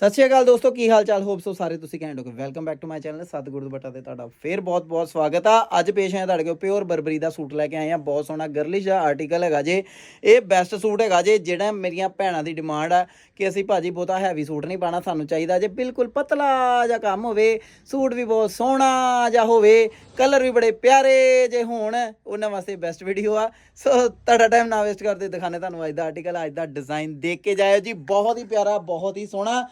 ਸਤਿ ਸ਼੍ਰੀ ਅਕਾਲ ਦੋਸਤੋ, ਕੀ ਹਾਲ ਚਾਲ? ਹੋਪ ਸੋ ਸਾਰੇ ਤੁਸੀਂ ਕਹਿੰਦੇ ਹੋ welcome back to my channel ਸਤਿਗੁਰੂ ਦੇ ਤੇ ਤੁਹਾਡਾ ਫੇਰ ਬਹੁਤ ਬਹੁਤ ਸਵਾਗਤ ਆ। ਅੱਜ ਪੇਸ਼ ਆਇਆ ਤੁਹਾਡੇ ਕੋਲ ਪਿਓਰ ਬਰਬਰੀ ਦਾ ਸੂਟ ਲੈ ਕੇ ਆਏ ਆ, ਬਹੁਤ ਸੋਹਣਾ ਗਰਲਿਸ਼ ਦਾ ਆਰਟੀਕਲ ਹੈਗਾ ਜੇ। ਇਹ ਬੈਸਟ ਸੂਟ ਹੈਗਾ ਜੇ, ਜਿਹੜਾ ਮੇਰੀਆਂ ਭੈਣਾਂ ਦੀ ਡਿਮਾਂਡ ਆ ਕਿ ਅਸੀਂ ਭਾਜੀ ਬਹੁਤਾ ਹੈਵੀ ਸੂਟ ਨਹੀਂ ਪਾਣਾ ਸਾਨੂੰ ਚਾਹੀਦਾ ਜੇ ਬਿਲਕੁਲ ਪਤਲਾ ਜਿਹਾ ਕੰਮ ਹੋਵੇ, ਸੂਟ ਵੀ ਬਹੁਤ ਸੋਹਣਾ ਜਿਹਾ ਹੋਵੇ ਕਲਰ ਵੀ ਬੜੇ ਪਿਆਰੇ ਜੇ ਹੋਣ, ਉਹਨਾਂ ਵਾਸਤੇ ਬੈਸਟ ਵੀਡੀਓ ਆ। ਸੋ ਤੁਹਾਡਾ ਟਾਈਮ ਨਾ ਵੇਸਟ ਕਰਦੇ ਦਿਖਾਣੇ ਤੁਹਾਨੂੰ ਅੱਜ ਦਾ ਆਰਟੀਕਲ ਅੱਜ ਦਾ ਡਿਜ਼ਾਈਨ ਦੇਖ ਕੇ ਜਾਇਓ ਜੀ। ਬਹੁਤ ਹੀ ਪਿਆਰਾ, ਬਹੁਤ ਹੀ ਸੋਹਣਾ।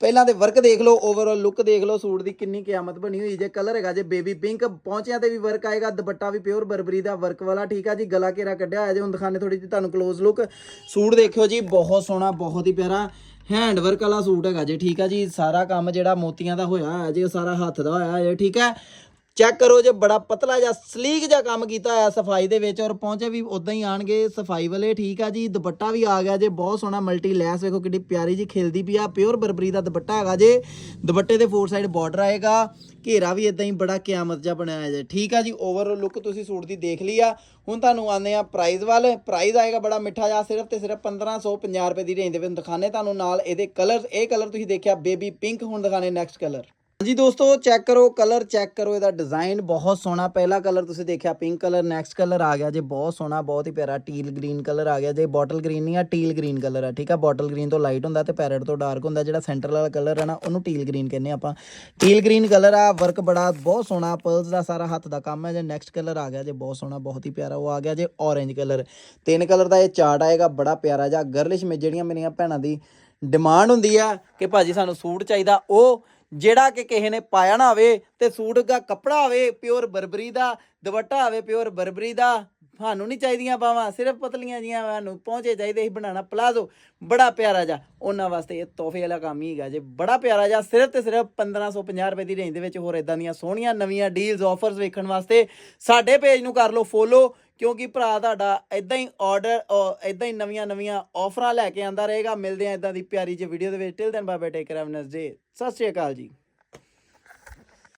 ਪਹਿਲਾਂ ਤੇ ਵਰਕ ਦੇਖ ਲਓ ਓਵਰਆਲ ਲੁੱਕ ਦੇਖ ਲਓ, ਸੂਟ ਦੀ ਕਿੰਨੀ ਕਿਆਮਤ ਬਣੀ ਹੋਈ, ਜੇ ਕਲਰ ਹੈਗਾ ਜੇ ਬੇਬੀ ਪਿੰਕ ਪਹੁੰਚਿਆਂ ਤੇ ਵੀ ਵਰਕ ਆਏਗਾ, ਦੁਪੱਟਾ ਵੀ ਪਿਓਰ ਬਰਬਰੀ ਦਾ ਵਰਕ ਵਾਲਾ, ਠੀਕ ਆ ਜੀ, ਗਲਾ ਘੇਰਾ ਕੱਢਿਆ ਹੋਇਆ ਜੇ, ਹੁਣ ਦਿਖਾਣੇ ਥੋੜੀ ਜੀ ਤੁਹਾਨੂੰ ক্লোਜ਼ ਲੁੱਕ ਸੂਟ ਦੇਖਿਓ ਜੀ, ਬਹੁਤ ਸੋਹਣਾ, ਬਹੁਤ ਹੀ ਪਿਆਰਾ ਹੈਂਡ ਵਰਕ ਵਾਲਾ ਸੂਟ ਹੈਗਾ ਜੇ, ਠੀਕ ਆ ਜੀ, ਸਾਰਾ ਕੰਮ ਜਿਹੜਾ ਮੋਤੀਆਂ ਦਾ ਹੋਇਆ ਹੋਇਆ ਜੇ, ਉਹ ਸਾਰਾ ਹੱਥ ਦਾ ਹੋਇਆ ਹੈ ਠੀਕ ਹੈ ਚੈੱਕ ਕਰੋ ਜੇ ਬੜਾ ਪਤਲਾ ਜਿਹਾ ਸਲੀਕ ਜਿਹਾ ਕੰਮ ਕੀਤਾ ਹੋਇਆ ਸਫ਼ਾਈ ਦੇ ਵਿੱਚ ਔਰ ਪਹੁੰਚੇ ਵੀ ਉਦਾਂ ਹੀ ਆਣਗੇ, ਸਫ਼ਾਈ ਵਾਲੇ ਠੀਕ ਆ ਜੀ, ਦੁਪੱਟਾ ਵੀ ਆ ਗਿਆ ਜੇ, ਬਹੁਤ ਸੋਹਣਾ ਮਲਟੀ ਲੈਸ, ਵੇਖੋ ਕਿੰਨੀ ਪਿਆਰੀ ਜੀ ਖਿਲਦੀ ਪਈ ਆ ਪਿਓਰ ਬਰਬਰੀ ਦਾ ਦੁਪੱਟਾ ਹੈਗਾ ਜੇ, ਦੁਪੱਟੇ ਦੇ ਫੋਰ ਸਾਈਡ ਬਾਰਡਰ ਆਏਗਾ, ਘੇਰਾ ਵੀ ਇਦਾਂ ਹੀ ਬੜਾ ਕਿਆਮਤ ਜਿਹਾ ਬਣਾਇਆ ਹੋਇਆ ਜੇ, ਠੀਕ ਆ ਜੀ ਓਵਰਆਲ ਲੁੱਕ ਤੁਸੀਂ ਸੂਟ ਦੀ ਦੇਖ ਲਈ ਆ, ਹੁਣ ਤੁਹਾਨੂੰ ਆਉਂਦੇ ਆ ਪ੍ਰਾਈਸ ਵੱਲ ਪ੍ਰਾਈਸ ਆਏਗਾ ਬੜਾ ਮਿੱਠਾ ਜਿਹਾ, ਸਿਰਫ ਤੇ ਸਿਰਫ 1550 ਰੁਪਏ ਦੀ ਰੇਂਜ ਦੇ ਵਿੱਚ ਦਿਖਾਣੇ ਤੁਹਾਨੂੰ ਨਾਲ ਇਹਦੇ ਕਲਰ ਇਹ ਕਲਰ ਤੁਸੀਂ ਦੇਖਿਆ ਬੇਬੀ ਪਿੰਕ ਹੁਣ ਦਿਖਾਣੇ ਨੈਕਸਟ ਕਲਰ ਜੀ ਦੋਸਤੋ ਚੈੱਕ ਕਰੋ ਕਲਰ ਚੈੱਕ ਕਰੋ, ਇਹਦਾ ਡਿਜ਼ਾਈਨ ਬਹੁਤ ਸੋਹਣਾ। ਪਹਿਲਾ ਕਲਰ ਤੁਸੀਂ ਦੇਖਿਆ ਪਿੰਕ ਕਲਰ ਨੈਕਸਟ ਕਲਰ ਆ ਗਿਆ ਜੇ, ਬਹੁਤ ਸੋਹਣਾ, ਬਹੁਤ ਹੀ ਪਿਆਰਾ ਟੀਲ ਗ੍ਰੀਨ ਕਲਰ ਆ ਗਿਆ ਜੇ। ਬੋਟਲ ਗ੍ਰੀਨ ਨਹੀਂ ਆ ਟੀਲ ਗ੍ਰੀਨ ਕਲਰ ਆ, ਠੀਕ ਆ? ਬੋਟਲ ਗ੍ਰੀਨ ਤੋਂ ਲਾਈਟ ਹੁੰਦਾ ਤੇ ਪੈਰਟ ਤੋਂ ਡਾਰਕ ਹੁੰਦਾ, ਜਿਹੜਾ ਸੈਂਟਰ ਵਾਲਾ ਕਲਰ ਆ ਨਾ, ਉਹਨੂੰ ਟੀਲ ਗ੍ਰੀਨ ਕਹਿੰਦੇ ਆਪਾਂ। ਟੀਲ ਗ੍ਰੀਨ ਕਲਰ ਆ ਵਰਕ ਬੜਾ, ਬਹੁਤ ਸੋਹਣਾ ਪਰਲਸ ਦਾ ਸਾਰਾ ਹੱਥ ਦਾ ਕੰਮ ਹੈ ਜੇ। ਨੈਕਸਟ ਕਲਰ ਆ ਗਿਆ ਜੇ, ਬਹੁਤ ਸੋਹਣਾ, ਬਹੁਤ ਹੀ ਪਿਆਰਾ, ਉਹ ਆ ਗਿਆ ਜੇ orange ਕਲਰ ਤਿੰਨ ਕਲਰ ਦਾ ਇਹ ਚਾਰਟ ਆਏਗਾ, ਬੜਾ ਪਿਆਰਾ ਜਿਹਾ ਗਰਲਿਸ਼ ਮੇ ਜਿਹੜੀਆਂ ਮੇਰੀਆਂ ਭੈਣਾਂ ਦੀ ਡਿਮਾਂਡ ਹੁੰਦੀ ਆ ਕਿ ਭਾਜੀ ਸਾਨੂੰ ਸੂਟ ਚਾਹੀਦਾ। ਉਹ ਜਿਹੜਾ ਕਿ ਕਿਸੇ ਨੇ ਪਾਇਆ ਨਾ ਹੋਵੇ ਤੇ ਸੂਟ ਦਾ ਕੱਪੜਾ ਹੋਵੇ ਪਿਓਰ ਬਰਬਰੀ ਦਾ, ਦੁਪੱਟਾ ਹੋਵੇ ਪਿਓਰ ਬਰਬਰੀ ਦਾ ਸਾਨੂੰ ਨਹੀਂ ਚਾਹੀਦੀਆਂ ਬਾਵਾਂ, ਸਿਰਫ ਪਤਲੀਆਂ ਜੀਆਂ ਸਾਨੂੰ ਪਹੁੰਚੇ ਚਾਹੀਦੇ ਸੀ ਬਣਾਉਣਾ ਪਲਾਜ਼ੋ। ਬੜਾ ਪਿਆਰਾ ਜਾ ਉਹਨਾਂ ਵਾਸਤੇ ਇਹ ਤੋਹਫੇ ਵਾਲਾ ਕੰਮ ਹੀ ਹੈਗਾ ਜੇ। ਬੜਾ ਪਿਆਰਾ ਜਾ ਸਿਰਫ ਤੇ ਸਿਰਫ 1550 ਰੁਪਏ ਦੀ ਰੇਂਜ ਦੇ ਵਿੱਚ ਹੋਰ ਇਦਾਂ ਦੀਆਂ ਸੋਹਣੀਆਂ ਨਵੀਆਂ ਡੀਲਸ ਆਫਰਸ ਵੇਖਣ ਵਾਸਤੇ ਸਾਡੇ ਪੇਜ ਨੂੰ ਕਰ ਲਓ ਫੋਲੋ ਕਿਉਂਕਿ ਭਰਾ ਤੁਹਾਡਾ ਇਦਾਂ ਹੀ ਆਰਡਰ ਇਦਾਂ ਹੀ ਨਵੀਆਂ ਨਵੀਆਂ ਆਫਰਾਂ ਲੈ ਕੇ ਆਂਦਾ ਰਹੇਗਾ। ਮਿਲਦੇ ਆ ਇਦਾਂ ਦੀ ਪਿਆਰੀ ਜਿਹੀ ਵੀਡੀਓ ਦੇ ਵਿੱਚ। Till then bye bye take care have nice day ਸਤਿ ਸ਼੍ਰੀ ਅਕਾਲ ਜੀ।